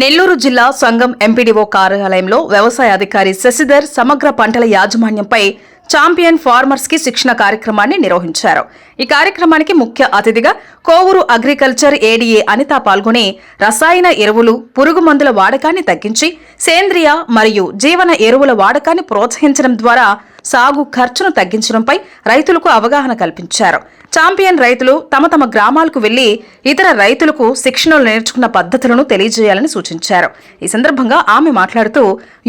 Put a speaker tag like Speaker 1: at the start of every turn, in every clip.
Speaker 1: నెల్లూరు జిల్లా సంఘం ఎంపీడీఓ కార్యాలయంలో వ్యవసాయ అధికారి శశిధర్ సమగ్ర పంటల యాజమాన్యంపై ఛాంపియన్ ఫార్మర్స్కి శిక్షణ కార్యక్రమాన్ని నిర్వహించారు. ఈ కార్యక్రమానికి ముఖ్య అతిథిగా కోవూరు అగ్రికల్చర్ ఏడీఏ అనిత పాల్గొని రసాయన ఎరువులు పురుగు మందుల వాడకాన్ని తగ్గించి సేంద్రియ మరియు జీవన ఎరువుల వాడకాన్ని ప్రోత్సహించడం ద్వారా సాగు ఖర్చును తగ్గించడంపై రైతులకు అవగాహన కల్పించారు. ఛాంపియన్ రైతులు తమ తమ గ్రామాలకు వెళ్ళి ఇతర రైతులకు శిక్షణలు నేర్చుకున్న పద్ధతులను తెలియజేయాలని సూచించారు. ఈ సందర్భంగా ఆమె మాట్లాడుతూ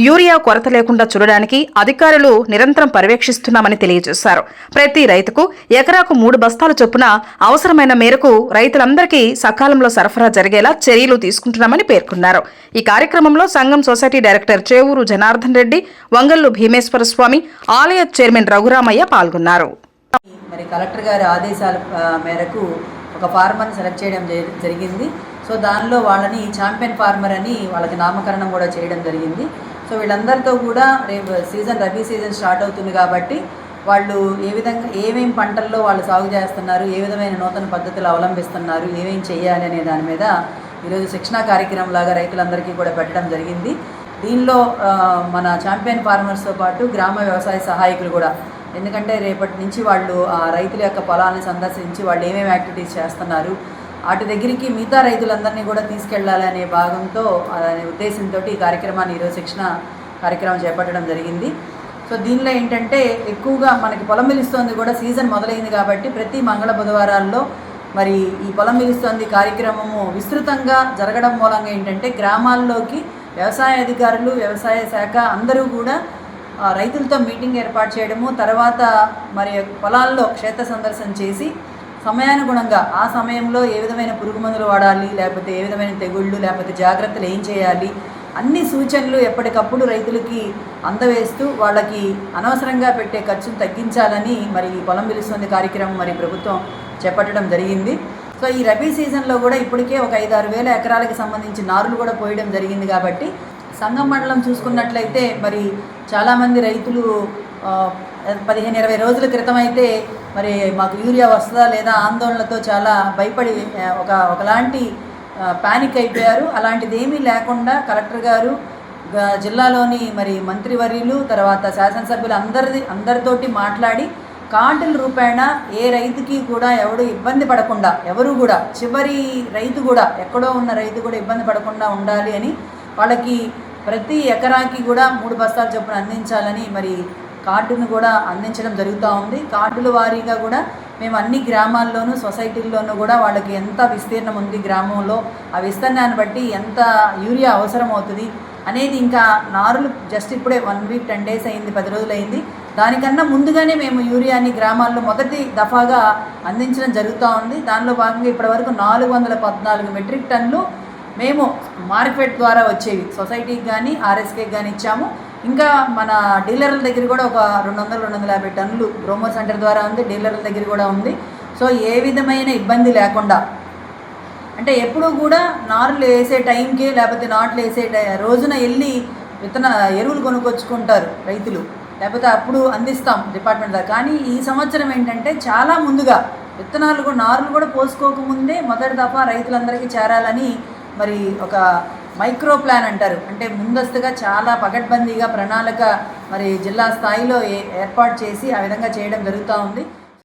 Speaker 1: యూరియా కొరత లేకుండా చూడడానికి అధికారులు నిరంతరం పర్యవేక్షిస్తున్నామని తెలియజేశారు. ప్రతి రైతుకు ఎకరాకు మూడు బస్తాల చొప్పున అవసరమైన మేరకు రైతులందరికీ సకాలంలో సరఫరా జరిగేలా చర్యలు తీసుకుంటున్నామని పేర్కొన్నారు. ఈ కార్యక్రమంలో సంఘం సొసైటీ డైరెక్టర్ చేవూరు జనార్దన్ రెడ్డి వంగల్లు భీమేశ్వర స్వామి ఆలయ చైర్మన్ రఘురామయ్య పాల్గొన్నారు.
Speaker 2: మరి కలెక్టర్ గారి ఆదేశాల మేరకు ఒక ఫార్మర్ని సెలెక్ట్ చేయడం జరిగింది. సో దానిలో వాళ్ళని ఛాంపియన్ ఫార్మర్ అని వాళ్ళకి నామకరణం కూడా చేయడం జరిగింది. సో వీళ్ళందరితో కూడా రేపు సీజన్ రబీ సీజన్ స్టార్ట్ అవుతుంది కాబట్టి వాళ్ళు ఏ విధంగా ఏమేమి పంటల్లో వాళ్ళు సాగు చేస్తున్నారు ఏ విధమైన నూతన పద్ధతులు అవలంబిస్తున్నారు ఏమేమి చేయాలి అనే దాని మీద ఈరోజు శిక్షణా కార్యక్రమం లాగా రైతులందరికీ కూడా పెట్టడం జరిగింది. దీనిలో మన ఛాంపియన్ ఫార్మర్స్తో పాటు గ్రామ వ్యవసాయ సహాయకులు కూడా. ఎందుకంటే రేపటి నుంచి వాళ్ళు ఆ రైతుల యొక్క పొలాలను సందర్శించి వాళ్ళు ఏమేమి యాక్టివిటీస్ చేస్తున్నారు వాటి దగ్గరికి మిగతా రైతులందరినీ కూడా తీసుకెళ్ళాలి అనే భాగంతో అనే ఉద్దేశంతో ఈ కార్యక్రమాన్ని ఈరోజు శిక్షణ కార్యక్రమం చేపట్టడం జరిగింది. సో దీనిలో ఏంటంటే ఎక్కువగా మనకి పొలం మిలుస్తోంది కూడా సీజన్ మొదలైంది కాబట్టి ప్రతి మంగళ బుధవారాల్లో మరి ఈ పొలం మిలుస్తోంది కార్యక్రమము విస్తృతంగా జరగడం మూలంగా ఏంటంటే గ్రామాల్లోకి వ్యవసాయ అధికారులు వ్యవసాయ శాఖ అందరూ కూడా రైతులతో మీటింగ్ ఏర్పాటు చేయడము తర్వాత మరి పొలాల్లో క్షేత్ర సందర్శన చేసి సమయానుగుణంగా ఆ సమయంలో ఏ విధమైన పురుగు మందులు వాడాలి లేకపోతే ఏ విధమైన తెగుళ్ళు లేకపోతే జాగ్రత్తలు ఏం చేయాలి అన్ని సూచనలు ఎప్పటికప్పుడు రైతులకి అందవేస్తూ వాళ్ళకి అనవసరంగా పెట్టే ఖర్చును తగ్గించాలని మరి పొలం పిలుస్తుంది కార్యక్రమం మరి ప్రభుత్వం చేపట్టడం జరిగింది. సో ఈ రబీ సీజన్లో కూడా ఇప్పటికే ఒక ఐదు ఆరు వేల ఎకరాలకు సంబంధించి నారులు కూడా పోయడం జరిగింది కాబట్టి సంగం మండలం చూసుకున్నట్లయితే మరి చాలామంది రైతులు పదిహేను ఇరవై రోజుల క్రితం అయితే మరి మాకు యూరియా వస్తుందా లేదా ఆందోళనతో చాలా భయపడి ఒక ఒకలాంటి పానిక్ అయిపోయారు. అలాంటిది ఏమీ లేకుండా కలెక్టర్ గారు జిల్లాలోని మరి మంత్రివర్యులు తర్వాత శాసనసభ్యులు అందరిది అందరితోటి మాట్లాడి కార్డుల రూపేణ ఏ రైతుకి కూడా ఎవడు ఇబ్బంది పడకుండా ఎవరు కూడా చివరి రైతు కూడా ఎక్కడో ఉన్న రైతు కూడా ఇబ్బంది పడకుండా ఉండాలి అని వాళ్ళకి ప్రతి ఎకరాకి కూడా మూడు బస్తాల చొప్పున అందించాలని మరి కార్డును కూడా అందించడం జరుగుతూ ఉంది. కార్డుల వారీగా కూడా మేము అన్ని గ్రామాల్లోనూ సొసైటీల్లోనూ కూడా వాళ్ళకి ఎంత విస్తీర్ణం ఉంది గ్రామంలో ఆ విస్తీర్ణాన్ని బట్టి ఎంత యూరియా అవసరం అవుతుంది అనేది ఇంకా నారులు జస్ట్ ఇప్పుడే వన్ వీక్ టెన్ డేస్ అయింది పది రోజులు అయింది దానికన్నా ముందుగానే మేము యూరియాని గ్రామాల్లో మొదటి దఫాగా అందించడం జరుగుతూ ఉంది. దానిలో భాగంగా ఇప్పటివరకు నాలుగు వందల పద్నాలుగు మెట్రిక్ టన్నులు మేము మార్కెట్ ద్వారా వచ్చేవి. సొసైటీకి కానీ ఆర్ఎస్కేకి కానీ ఇచ్చాము. ఇంకా మన డీలర్ల దగ్గర కూడా ఒక రెండు వందలు రెండు వందల యాభై టన్నులు గ్రోమర్ సెంటర్ ద్వారా ఉంది డీలర్ల దగ్గర కూడా ఉంది. సో ఏ విధమైన ఇబ్బంది లేకుండా అంటే ఎప్పుడూ కూడా నారులు వేసే టైంకి లేకపోతే నాట్లు వేసే టై- రోజున వెళ్ళి విత్తన ఎరువులు కొనుక్కొచ్చుకుంటారు రైతులు. లేకపోతే అప్పుడు అందిస్తాం డిపార్ట్మెంట్ దాకా. కానీ ఈ సంవత్సరం ఏంటంటే చాలా ముందుగా విత్తనాలు కూడా నారులు కూడా పోసుకోకముందే మొదటి దఫా రైతులందరికీ చేరాలని మరి ఒక మైక్రో ప్లాన్ అంటారు. అంటే ముందస్తుగా చాలా పకడ్బందీగా ప్రణాళిక మరి జిల్లా స్థాయిలో ఏ- ఏర్పాటు చేసి ఆ విధంగా చేయడం జరుగుతూ ఉంది.